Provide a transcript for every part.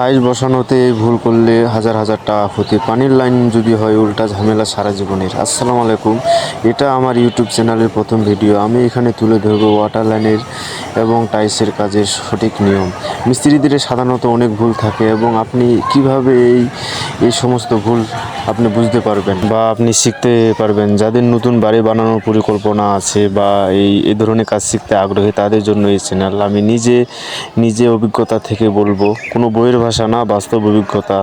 Tile বসানোতে ভুল করলে হাজার হাজার টাকা ক্ষতি। পানির লাইন যদি হয়, উল্টা ঝামেলা সারা জীবনের। আসসালামু আলাইকুম। এটা আমার ইউটিউব চ্যানেলের প্রথম ভিডিও আমি এখানে তুলে ধরবো ওয়াটার লাইনের এবং টাইলসের কাজের সঠিক নিয়ম। মিস্ত্রিদের সাধারণত অনেক ভুল থাকে এবং আপনি কীভাবে এই এই সমস্ত ভুল আপনি বুঝতে পারবেন বা আপনি শিখতে পারবেন। যাদের নতুন বাড়ি বানানোর পরিকল্পনা আছে বা এই এ ধরনের কাজ শিখতে আগ্রহী, তাদের জন্য এই চ্যানেল আমি নিজে নিজে অভিজ্ঞতা থেকে বলব, কোনো বইয়ের ভাষা না, বাস্তব অভিজ্ঞতা।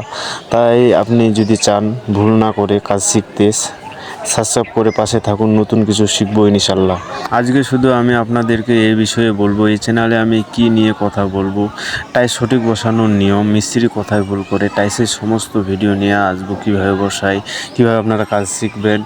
তাই আপনি যদি চান ভুল না করে কাজ শিখতে সাবস্ক্রাইব করে পাশে থাকুন, নতুন কিছু শিখব ইনশাল্লাহ আজকে শুধু আমি আপনাদেরকে এই বিষয়ে বলব, এই চ্যানেলে আমি কি নিয়ে কথা বলব টাইস সঠিক বসানোর নিয়ম মিস্ত্রি কোথায় ভুল করে টাইসের সমস্ত ভিডিও নিয়ে আসব কীভাবে বসাই, কীভাবে আপনারা কাজ শিখবেন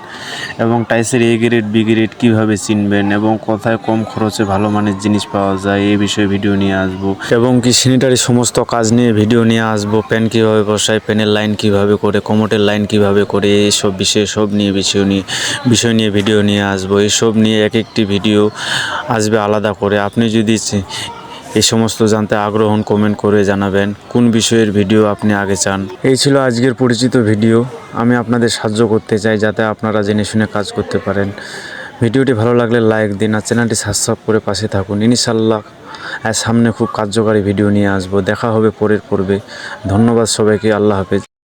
এবং টাইসের এ গ্রেড বি গ্রেড কীভাবে চিনবেন এবং কোথায় কম খরচে ভালো মানের জিনিস পাওয়া যায় এই বিষয়ে ভিডিও নিয়ে আসব এবং কি স্যানিটারি সমস্ত কাজ নিয়ে ভিডিও নিয়ে আসব প্যান কীভাবে বসায় প্যানের লাইন কীভাবে করে কোমোটের লাইন কীভাবে করে এইসব বিষয়ে সব নিয়ে বিষয় নিয়ে বিষয় নিয়ে ভিডিও নিয়ে আসব। এসব নিয়ে এক একটি ভিডিও আসবে আলাদা করে। আপনি যদি এই সমস্ত জানতে আগ্রহ কমেন্ট করে জানাবেন কোন বিষয়ের ভিডিও আপনি আগে চান। এই ছিল আজকের পরিচিত ভিডিও আমি আপনাদের সাহায্য করতে চাই যাতে আপনারা জেনে শুনে কাজ করতে পারেন। ভিডিওটি ভালো লাগলে লাইক দিন আর চ্যানেলটি সাবস্ক্রাইব করে পাশে থাকুন। ইনশাল্লাহ সামনে খুব কার্যকারী ভিডিও নিয়ে আসব। দেখা হবে পরের পর্বে। ধন্যবাদ সবাইকে। আল্লাহ হাফেজ।